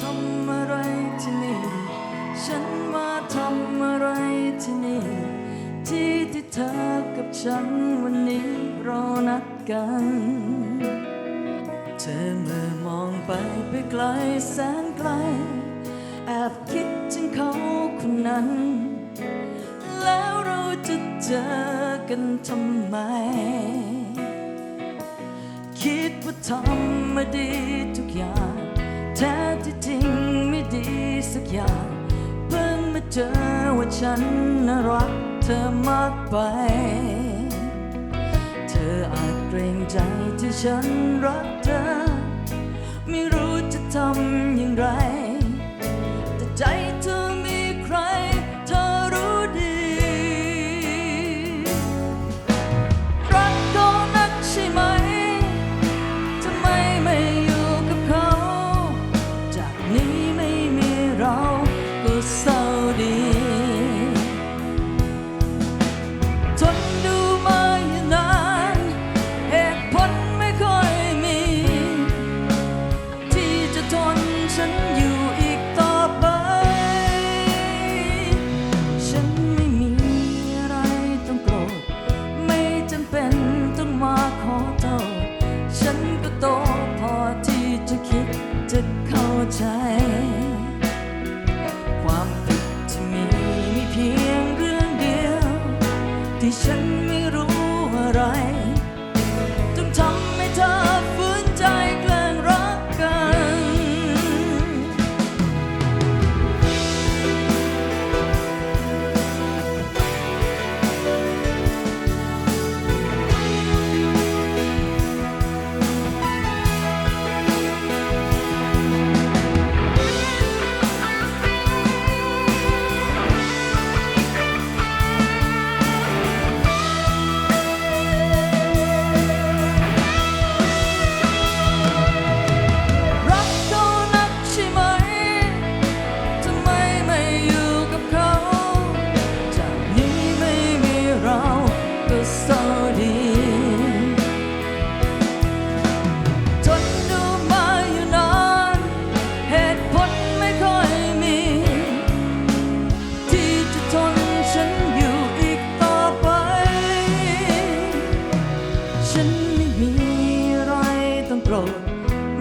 ทำอะไรที่นี่ ฉันมาทำอะไรที่นี่ ที่ที่เธอกับฉันวันนี้เรานัดกัน เธอเมื่อมองไปไปไกลแสนไกล แอบคิดถึงเขาคนนั้น แล้วเราจะเจอกันทำไม คิดว่าทำมาดีทุกอย่าง อยาเพิ่งมาเจอว่าฉันน่ารักเธอมากไป เธออาจเกรงใจที่ฉันรักเธอ โกรธ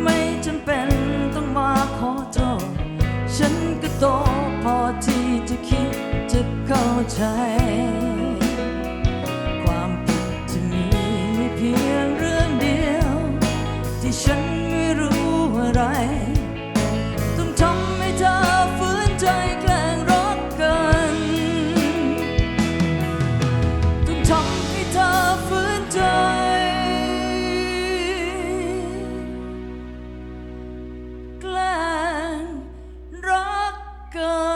ไม่จำเป็นต้องมาขอโทษ ฉันก็โตพอที่จะคิดจะเข้าใจ ความผิดที่มีมีเพียงเรื่องเดียว ที่ฉัน go.